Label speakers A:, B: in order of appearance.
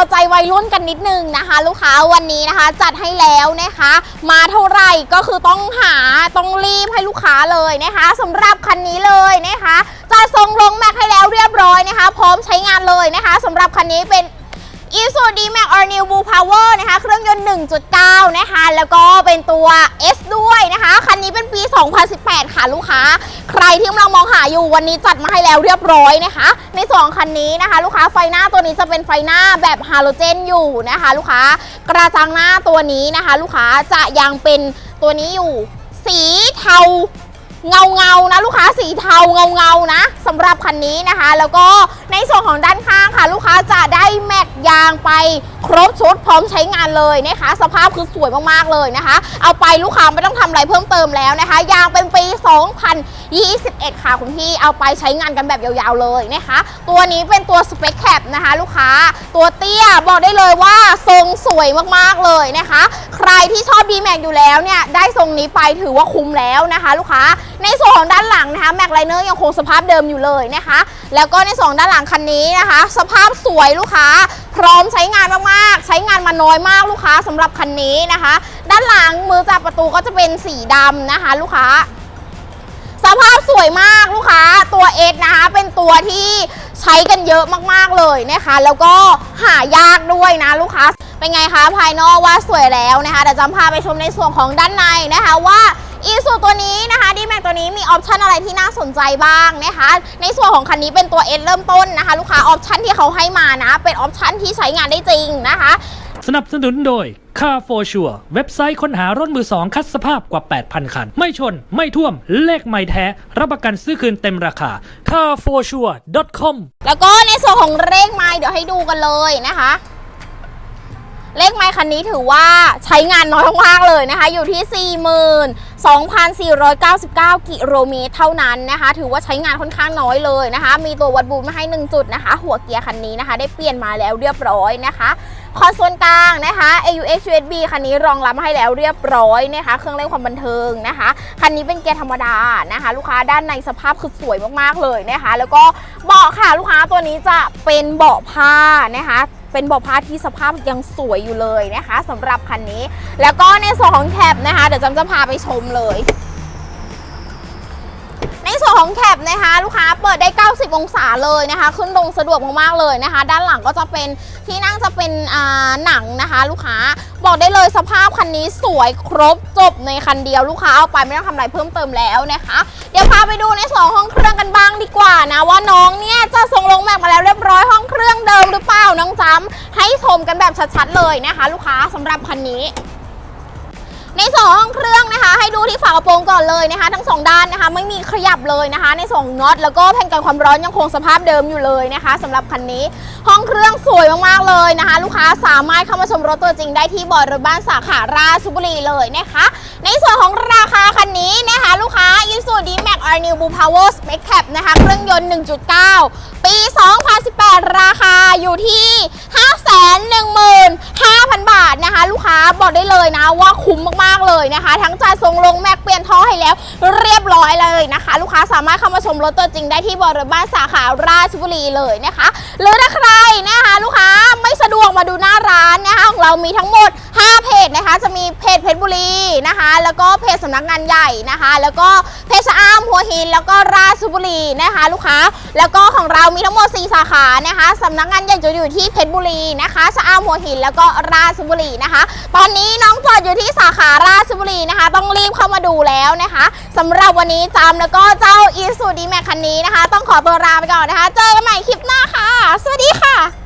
A: าใจวัยรุ่นกันนิดนึงนะคะ ลูกค้าวันนี้นะคะ จัดให้แล้วนะคะ มาเท่าไหร่ก็คือต้องหาต้องรีบให้ลูกค้าเลยนะคะสำหรับคันนี้เลยนะคะจะส่งลงแม็กให้แล้วเรียบร้อยนะคะ พร้อมใช้งานเลยนะคะสำหรับคันนี้เป็น i s u d m a x All New Blue Power นะคะ เครื่องยนต์ 1.9 นะคะ แล้วก็เป็นตัว S ด้วยนะคะ คันนี้เป็นปี 2018 ค่ะลูกค้า ใครที่กำลังมองหาอยู่วันนี้จัดมาให้แล้วเรียบร้อยนะคะ ในส่วนของคันนี้นะคะ ลูกค้าไฟหน้าตัวนี้จะเป็นไฟหน้าแบบฮาโลเจนอยู่นะคะ ลูกค้ากระจังหน้าตัวนี้นะคะ ลูกค้าจะยังเป็นตัวนี้อยู่ สีเทา เงาเงานะลูกค้าสีเทาเงาเงานะสำหรับคันนี้นะคะ แล้วก็ในส่วนของด้านข้างค่ะ ลูกค้าจะได้แม็กยางไปครบชุดพร้อมใช้งานเลยนะคะ สภาพคือสวยมากๆเลยนะคะ เอาไปลูกค้าไม่ต้องทำอะไรเพิ่มเติมแล้วนะคะ ยางเป็นปี 2021 ค่ะคุณพี่เอาไปใช้งานกันแบบยาวๆเลยนะคะ ตัวนี้เป็นตัวสเปคแคปนะคะ ลูกค้าตัวเตี้ยบอกได้เลยว่าทรงสวยมากๆเลยนะคะ ที่ชอบ d m a x อยู่แล้วเนี่ยได้ทรงนี้ไปถือว่าคุ้มแล้วนะคะ ลูกค้าในส่วนของด้านหลังนะคะแม็กไลเนอร์ยังคงสภาพเดิมอยู่เลยนะคะ แล้วก็ในส่วนของด้านหลังคันนี้นะคะ สภาพสวยลูกค้า พร้อมใช้งานมากๆ ใช้งานมาน้อยมากลูกค้าสำหรับคันนี้นะคะ ด้านหลังมือจับประตูก็จะเป็นสีดำนะคะ ลูกค้าสภาพสวยมากลูกค้าตัว X นะคะ เป็นตัวที่ใช้กันเยอะมากๆเลยนะคะ แล้วก็หายากด้วยนะลูกค้า เป็นไงคะภายนอกว่าสวยแล้วนะคะเดี๋ยวจำพาไปชมในส่วนของด้านในนะคะว่าอีซูตัวนี้นะคะดีแม็กตัวนี้มีออปชันอะไรที่น่าสนใจบ้างนะคะในส่วนของคันนี้เป็นตัว S เริ่มต้นนะคะ ลูกค้าออปชันที่เขาให้มานะ เป็นออปชันที่ใช้งานได้จริงนะคะ
B: สนับสนุนโดย Car for Sure เว็บไซต์ค้นหารถมือสองคัดสภาพกว่า 8,000 คัน ไม่ชน ไม่ท่วม เลขไม่แท้ รับประกันซื้อคืนเต็มราคา carforsure.com
A: แล้วก็ในส่วนของเลขไม้เดี๋ยวให้ดูกันเลยนะคะ เลขไม้คันนี้ถือว่าใช้งานน้อยมากๆเลยนะคะ อยู่ที่ 42,499 กิโลเมตรเท่านั้นนะคะ ถือว่าใช้งานค่อนข้างน้อยเลยนะคะ มีตัววัดบูมมาให้ 1 จุดนะคะ หัวเกียร์คันนี้นะคะ ได้เปลี่ยนมาแล้วเรียบร้อยนะคะ คอนโซลกลางนะคะ AUX USB คันนี้รองรับมาให้แล้วเรียบร้อยนะคะ เครื่องเล่นความบันเทิงนะคะ คันนี้เป็นเกียร์ธรรมดานะคะ ลูกค้าด้านในสภาพคือสวยมากๆเลยนะคะ แล้วก็เบาะค่ะลูกค้าตัวนี้จะเป็นเบาะผ้านะคะ เป็นเบาะผ้าที่สภาพยังสวยอยู่เลยนะคะสำหรับคันนี้ แล้วก็ในส่วนของแคปนะคะ เดี๋ยวจำจะพาไปชมเลยในส่วนของแคปนะคะลูกค้าเปิดได้ 90 องศาเลยนะคะ ขึ้นลงสะดวกมากๆเลยนะคะ ด้านหลังก็จะเป็นที่นั่งจะเป็นอ่าหนังนะคะ ลูกค้าบอกได้เลยสภาพคันนี้สวยครบจบในคันเดียวลูกค้าเอาไปไม่ต้องทำอะไรเพิ่มเติมแล้วนะคะ เดี๋ยวพาไปดูในส่วนของห้องเครื่องกันบ้างดีกว่านะว่าน้องเนี่ยจะส่งลงแม็กมาแล้วเรียบร้อยห้อง รื่องเดิมหรือเปล่าน้องจำให้ชมกันแบบชัดๆเลยนะคะ ลูกค้าสำหรับคันนี้ ในสองห้องเครื่องนะคะ ให้ดูที่ฝากระโปรงก่อนเลยนะคะ ทั้งสองด้านนะคะ ไม่มีขยับเลยนะคะ ในสองน็อตแล้วก็แผ่นกันความร้อนยังคงสภาพเดิมอยู่เลยนะคะสำหรับคันนี้ ห้องเครื่องสวยมากๆเลยนะคะ ลูกค้าสามารถเข้ามาชมรถตัวจริงได้ที่บอร์ดรถบ้านสาขาราชบุรีเลยนะคะ ในส่วนของราคาคันนี้นะคะ ลูกค้า i s u d m a x All New Blue Power Spec Cap นะคะเครื่องยนต์ 1.9 ปี 2018 ราคาอยู่ที่ 515,000 ค้าบอกได้เลยนะว่าคุ้มมากๆเลยนะคะ ทั้งจ่ายทรงลงแม็กเปลี่ยนท่อให้แล้ว เรียบร้อยเลยนะคะ ลูกค้าสามารถเข้ามาชมรถตัวจริงได้ที่บริเวณบ้านสาขาราชบุรีเลยนะคะ หรือถ้าใครนะคะลูกค้าไม่สะดวกมาดูหน้า ร้านนะคะของเรามีทั้งหมด 5 เพจนะคะ จะมีเพจเพชรบุรีนะคะ แล้วก็เพจสำนักงานใหญ่นะคะ แล้วก็เพจชะอามหัวหิน แล้วก็ราชบุรีนะคะ ลูกค้า แล้วก็ของเรามีทั้งหมด 4 สาขานะคะสำนักงานใหญ่จะอยู่ที่เพชรบุรีนะคะชะอามหัวหิน แล้วก็ราชบุรีนะคะ ตอนนี้น้องจอดอยู่ที่สาขาราชบุรีนะคะ ต้องรีบเข้ามาดูแล้วนะคะสำหรับวันนี้จำแล้วก็เจ้าอีซูดีแมคคันนี้นะคะ ต้องขอตัวลาไปก่อนนะคะ เจอกันใหม่คลิปหน้าค่ะ สวัสดีค่ะ